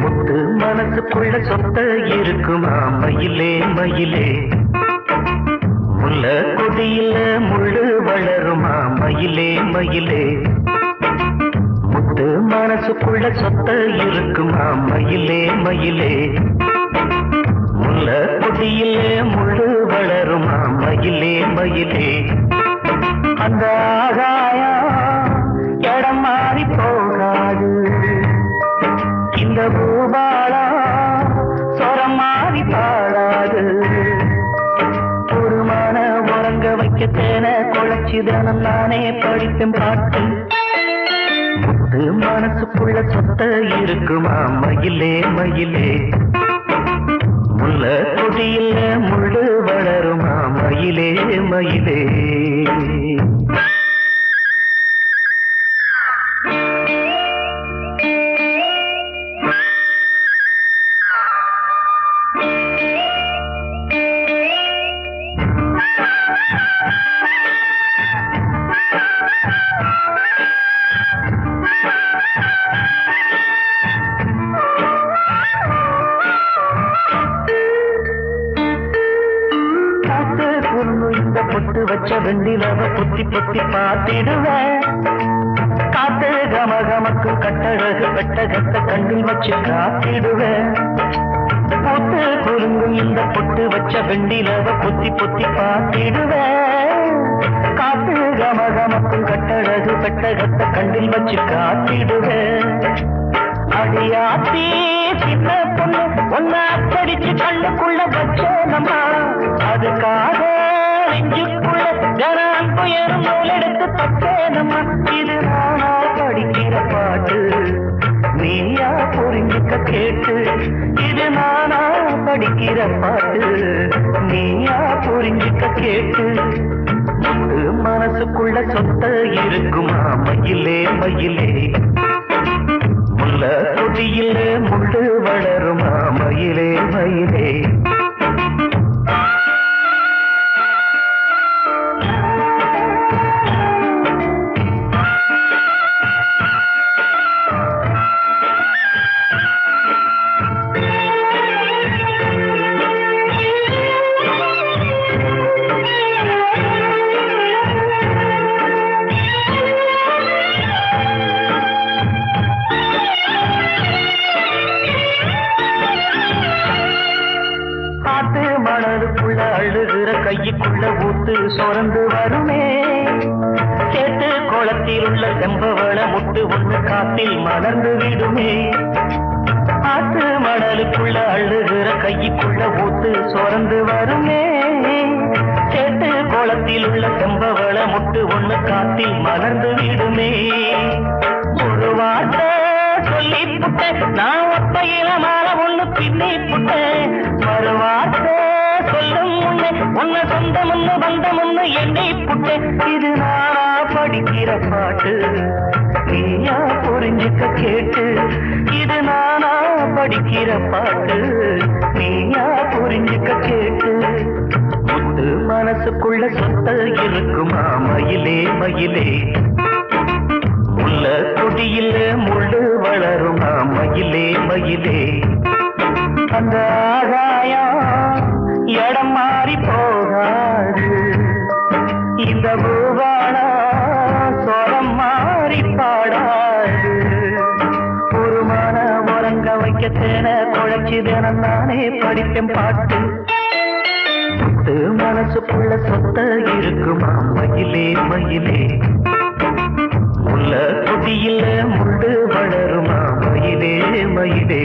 முத்து மனசுக்குள்ள சொத்த இருக்குமா மயிலே மயிலே. முல்ல கொடியில முள்ளு வளருமா மயிலே மயிலே. முத்து மனசுக்குள்ள சொத்த இருக்குமா மயிலே மயிலே. முல்ல கொடியில முள்ளு வளருமா மயிலே மயிலே. அந்த ஆகாயம் இடம் மாறி போகாது. இந்த உறங்க வைக்க குழைச்சி தினம் நானே படிப்பேன் பாட்டு முத்து மனசுக்குள்ள சொத்த இருக்குமா? மயிலே மயிலே. முல்ல கொடியில் முள்ளு வளருமா? மயிலே மயிலே. காத்து இந்த பொட்டு வச்ச வெண்டிலவ பொத்தி பொத்தி பார்த்திடுவேன் காத்தழு கமகமக்கு கட்டழகு கட்ட கட்ட கண்ணில் வச்சு காத்திடுவேன் பூத்து குலுங்கும் இந்த பொட்டு வச்ச வெண்டிலவ பொத்தி பொத்தி பார்த்திடுவேன் காத்தழு கமகமக்கு கட்டழகு கட்ட கட்ட கண்ணில் வச்சு காத்திடுவேன் அடியாத்தி சின்ன பொண்ணு ஒன்னா படிச்சு கண்ணுக்குள்ள வச்சேனம்மா. அதுக்காக நெஞ்சுக்குள்ள ஜனான் துயரும் நூலெடுத்து தச்சேனம்மா இது நானா படிக்கிற பாட்டு. நீயா புரிஞ்சுக்க கேட்டு. இது நானா படிக்கிற பாட்டு. நீயா புரிஞ்சுக்க கேட்டு. மனசுக்குள்ள சொத்த இருக்குமா? மயிலே மயிலே. காத்து அழுகிற கைக்குள்ள ஊத்து சொரந்து வருமே. சேத்து கோலத்தில் உள்ள செம்பவள முட்டு ஒன்று காத்தில் மலர்ந்து விடுமே. ஆத்து மணலுக்குள்ள அழுகிற கைக்குள்ள ஊத்து சொரந்து வருமே. சேத்து கோலத்தில் உள்ள செம்பவள முட்டு ஒன்று காத்தில் மலர்ந்து விடுமே. ஒரு வார்த்தை சொல்லி புட்டேன். நான் ஒப்பையில மாலை ஒண்ணு பின்னி புட்டேன். வருவார்த்தை சொல்லும் முன்னே உன்னை சொந்த முன்னு வந்த முன்னு எண்ணி புட்டேன் இது நானா படிக்கிற பாட்டு. நீயா புரிஞ்சுக்க கேட்டு. இது நானா படிக்கிற பாட்டு. நீயா புரிஞ்சுக்க கேட்டு. முத்து மனசுக்குள்ள சொத்த இருக்குமா மயிலே மயிலே. முல்ல கொடியில முள்ளு வளருமா மயிலே மயிலே. அந்த ஆகா இந்த பூவானா சோரம் மாறி பாடாது. ஒரு மன உறங்க வைக்க தேன குழைச்சி நானே படிப்பேன் பாட்டு. முத்து மனசுக்குள்ள சொத்த இருக்குமா மயிலே மயிலே முல்ல கொடியில முள்ளு வளருமா மயிலே மயிலே